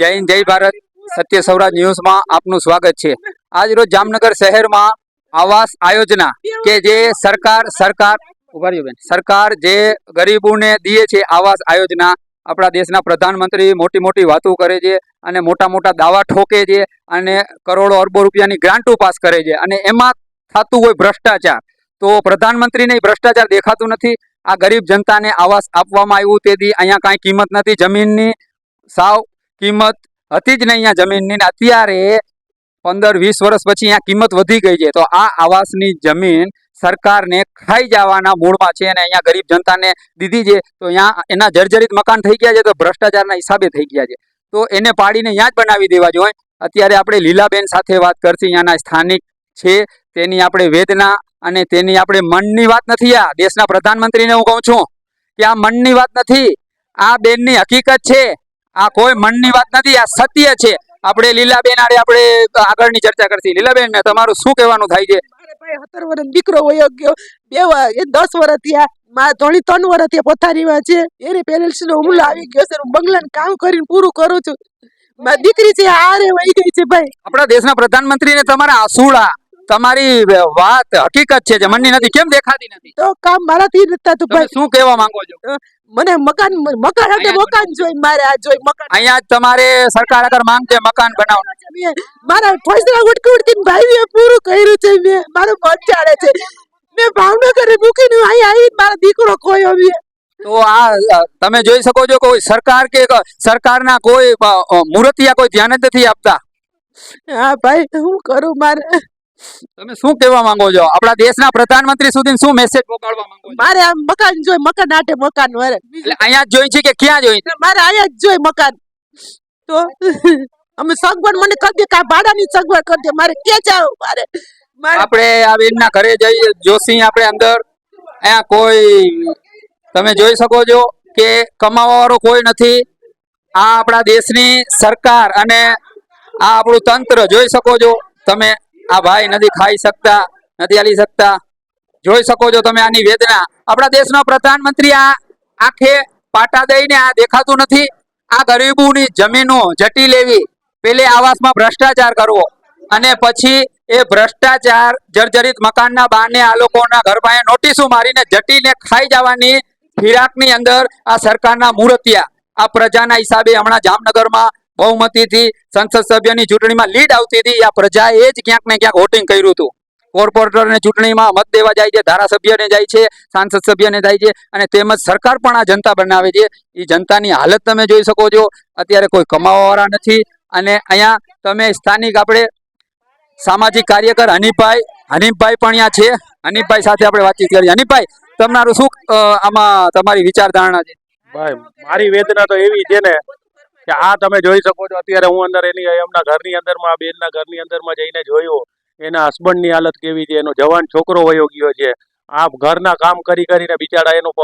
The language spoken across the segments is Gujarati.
જય હિન્દ જય ભારત. સત્ય સૌરાજ ન્યૂઝમાં આપનું સ્વાગત છે. આજ રોજ જામનગર શહેરમાં આવાસ આયોજના કે જે સરકાર સરકાર બેન. સરકાર જે ગરીબોને દે છે આવાસ આયોજના આપણા દેશના પ્રધાનમંત્રી મોટી મોટી વાતો કરે છે અને મોટા મોટા દાવા ઠોકે છે અને કરોડો અરબો રૂપિયાની ગ્રાન્ટો પાસ કરે છે. અને એમાં થતું હોય ભ્રષ્ટાચાર. તો પ્રધાનમંત્રીને ભ્રષ્ટાચાર દેખાતું નથી. આ ગરીબ જનતાને આવાસ આપવામાં આવ્યું તેથી અહીંયા કાંઈ કિંમત નથી. જમીનની સાવ કિંમત હતી જ નહીં અહીંયા જમીનની અત્યારે પંદર વીસ વર્ષ પછી અહીંયા કિંમત વધી ગઈ છે. તો આ આવાસની જમીન સરકારને ખાઈ જવાના મૂળમાં છે અને અહીંયા ગરીબ જનતાને દીધી છે. તો અહીંયા એના જર્જરિત મકાન થઈ ગયા છે તો ભ્રષ્ટાચારના હિસાબે થઈ ગયા છે. તો એને પાડીને અહીંયા જ બનાવી દેવા જોઈએ. અત્યારે આપણે લીલાબેન સાથે વાત કરશી. અહીંયાના સ્થાનિક છે. તેની આપણે વેદના અને તેની આપણે મનની વાત નથી. આ દેશના પ્રધાનમંત્રીને હું કહું છું કે આ મનની વાત નથી. આ બેનની હકીકત છે. આ કોઈ મનની વાત નથી આ સત્ય છે. આપણે લીલાબેન આડે આપણે આગળની ચર્ચા કરશી. લીલાબેન તમારું શું કહેવાનું થાય છે? સત્તર વર્ષ દીકરો વયો ગયો બે વાર એ દસ વર્ષ થયા. મા ધોળી ત્રણ વર્ષ થયા પથારીમાં છે. એને પેરેન્ટ્સ નો હુમલો આવી ગયો છે. હું બંગલાનું કામ કરીને પૂરું કરું છું. દીકરી છે હારે વહી ગઈ છે ભાઈ. આપણા દેશના પ્રધાનમંત્રીને તમારા આસુડા. તમારી વાત હકીકત છે જે મનની નથી કેમ દેખાતી નથી? તો કામ મારાથી નથી થતું ભાઈ. શું કહેવા માંગો છો? મને મકાન મકાન એટલે મકાન જોઈ મારે આ જોઈ મકાન. અહીંયા તમારે સરકાર આગળ માંગ છે મકાન બનાવવાનું. મારા ફોજરા ઉડકી ઉટકીને ભાઈએ પૂરું કર્યું છે મેં. મારું મન ચાલે છે. મેં ભાવનગરે મૂકીને અહીંયા આવી મારો દીકરો ખોયો મેં તો આ તમે જોઈ શકો છો કોઈ સરકાર કે સરકારના કોઈ મૂર્તિયા કોઈ ધ્યાન જ નથી આપતા. હા ભાઈ હું કરું મારે? તમે શું કહેવા માંગો છો? આપણા દેશના પ્રધાનમંત્રી સુધી શું મેસેજ પહોંચાડવા માંગો છો? મારે આ મકાન જોઈ મકાન આટે મકાન વરે. એટલે અહીંયા જ જોઈ છે કે ક્યાં જોઈ મારે અહીંયા જ જોઈ મકાન. તો અમે સગવડ મને કરી દે કા ભાડાની સગવડ કરી દે. મારે ક્યાં જાવ? મારે આપણે આ બેનના ઘરે જઈએ જોશી આપણે અંદર. અહીંયા કોઈ તમે જોઈ શકો છો કે કમાવા વાળો કોઈ નથી. આ આપણા દેશની સરકાર અને આ આપણું તંત્ર. જોઈ શકો છો તમે આ ભાઈ નથી ખાઈ શકતા, નથી હાલી શકતા. જોઈ શકો છો તમે આની વેદના. આપણા દેશનો પ્રધાનમંત્રી આ આખે પાટા દઈને આ દેખાતું નથી. આ ગરીબોની જમીનો જટી લેવી. પેલે આવાસમાં ભ્રષ્ટાચાર કરવો. અને પછી એ ભ્રષ્ટાચાર જર્જરિત મકાનના બહારને આ લોકોના ઘર પાસે નોટિસો મારીને જટીને ખાઈ જવાની ફિરાકની અંદર આ સરકારના મૂર્તિયા. આ પ્રજાના હિસાબે હમણાં જામનગરમાં બહુમતીથી સંસદ સભ્યની ચૂંટણીમાં લીડ આવતી હતી. આ પ્રજાએ જ ક્યાંક ને ક્યાંક વોટિંગ કર્યું હતું. કોર્પોરેટરને ચૂંટણીમાં મત દેવા જાય છે, ધારાસભ્યને જાય છે, સાંસદ સભ્યને જાય છે અને તેમજ સરકાર પણ આ જનતા બનાવે છે. એ જનતાની હાલત તમે જોઈ શકો છો. અત્યારે કોઈ કમાવાવાળા નથી અને અહીંયા તમે સ્થાનિક આપણે સામાજિક કાર્યકર હનીફભાઈ હનીફભાઈ પણ અહીંયા છે. હનીફભાઈ સાથે આપણે વાતચીત કરીએ હનીફભાઈ તમારું શું આમાં તમારી વિચારધારણા છે? ભાઈ, મારી વેદના તો એવી છે ને કે આ તમે જોઈ શકો છો, અત્યારે હું અંદર એની, એમના ઘરની અંદરમાં આ બેનના ઘરની અંદરમાં જઈને જોયું, એના હસબન્ડની હાલત કેવી છે, એનો જવાન છોકરો વયો ગયો છે. આ ઘરના કામ કરી કરીને બિચારા એનું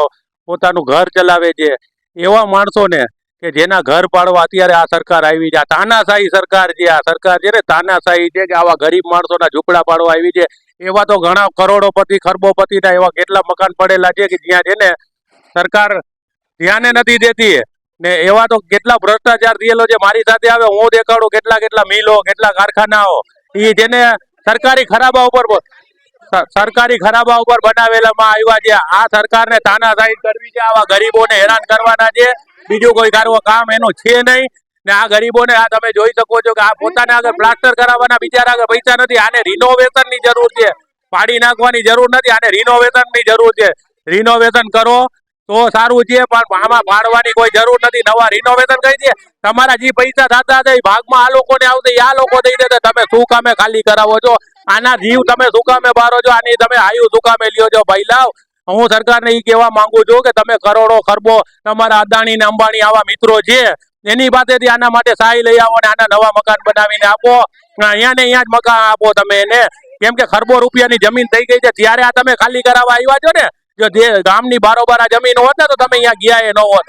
પોતાનું ઘર ચલાવે છે. એવા માણસોને કે જેના ઘર પાડવા અત્યારે આ સરકાર આવી છે. આ તાનાશાહી સરકાર છે, આ સરકાર છે ને, તાનાશાહી છે કે આવા ગરીબ માણસોના ઝૂંપડા પાડવા આવી છે. એવા તો ઘણા કરોડોપતિ, ખરબોપતિના એવા કેટલા મકાન પડેલા છે કે જ્યાં છે ને, સરકાર ધ્યાને નથી દેતી. ને એવા તો કેટલા ભ્રષ્ટાચાર થયેલો છે. મારી સાથે આવે, હું દેખાડું કેટલા કેટલા મિલો, કેટલા કારખાનાઓ. ઈ જેને સરકારી ખરાબા ઉપર સરકારી ખરાબા ઉપર બનાવેલામાં આવ્યા છે. આ સરકારને તાનાશાહી કરવી છે. આવા ગરીબોને હેરાન કરવાના છે. બીજું કોઈ કારવો કામ એનું છે નહીં. ને આ ગરીબોને આ તમે જોઈ શકો છો કે આ પોતાને આગળ પ્લાસ્ટર કરાવવાના બિચારા આગળ પૈસા નથી. આને રિનોવેશનની જરૂર છે. પાડી નાખવાની જરૂર નથી. આને રિનોવેશનની જરૂર છે. રિનોવેશન કરો. તો સારું છે, પણ આમાં પાડવાની કોઈ જરૂર નથી. નવા રિનોવેશન કરી દે. તમારા જે પૈસા થતા હતા, એ ભાગમાં આ લોકોને આવશે, એ આ લોકો દઈ દે તમે શું કામે ખાલી કરાવો છો? આના જીવ તમે શું કામે બારો છો? આની તમે આયુ શું કામે લ્યો છો? ભાઈ, લાવ. હું સરકારને એ કહેવા માંગુ છું કે તમે કરોડો ખરબો તમારા અદાણી ને અંબાણી આવા મિત્રો છે, એની પાસેથી આના માટે સહાય લઈ આવો ને આના નવા મકાન બનાવીને આપો. અહીંયા ને અહીંયા જ મકાન આપો તમે એને. કેમ કે ખરબો રૂપિયાની જમીન થઈ ગઈ છે. ત્યારે આ તમે ખાલી કરાવવા આવ્યા છો ને? જો જે ગામની બારોબાર આ જમીન હોત ને, તો તમે અહીંયા ગયા ન હોત.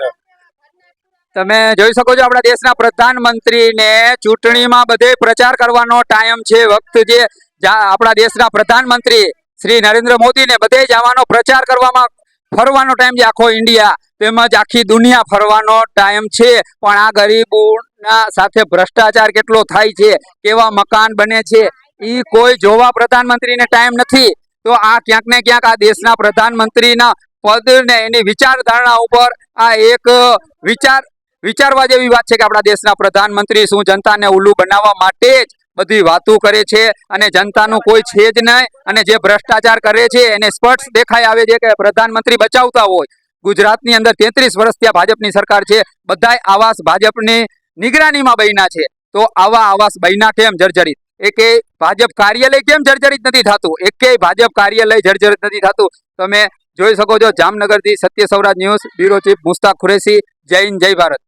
તમે જોઈ શકો છો આપણા દેશના પ્રધાનમંત્રીને ચૂંટણીમાં બધે પ્રચાર કરવાનો ટાઈમ છે. વખત જે આપણા દેશના પ્રધાનમંત્રી શ્રી નરેન્દ્ર મોદીને બધે જવાનો પ્રચાર કરવામાં ફરવાનો ટાઈમ છે. આખો ઇન્ડિયા તેમજ આખી દુનિયા ફરવાનો ટાઈમ છે. પણ આ ગરીબોના સાથે ભ્રષ્ટાચાર કેટલો થાય છે? કેવા મકાન બને છે? એ કોઈ જોવા પ્રધાનમંત્રીને ટાઈમ નથી. તો આ ક્યાંક ને ક્યાંક આ દેશના પ્રધાનમંત્રીના પદ ને એની વિચારધારણા ઉપર આ એક વિચાર, વિચારવા જેવી વાત છે કે આપણા દેશના પ્રધાનમંત્રી શું જનતાને ઉલ્લુ બનાવવા માટે જ બધી વાતો કરે છે અને જનતાનું કોઈ છે જ નહીં અને જે ભ્રષ્ટાચાર કરે છે એને સ્પષ્ટ દેખાઈ આવે છે કે પ્રધાનમંત્રી બચાવતા હોય. ગુજરાતની અંદર તેત્રીસ વર્ષ ત્યાં ભાજપની સરકાર છે. બધાય આવાસ ભાજપની નિગરાનીમાં બન્યા છે. તો આવા આવાસ બન્યા કેમ જર્જરિત? એકે ભાજપ કાર્યાલય કેમ જર્જરિત નથી થતું? એકેય ભાજપ કાર્યાલય જર્જરિત નથી થતું? તમે જોઈ શકો છો જામનગરથી Satya Sauraj news, bureau chief Mustaq Kureshi, જય હિન્દ, જય ભારત.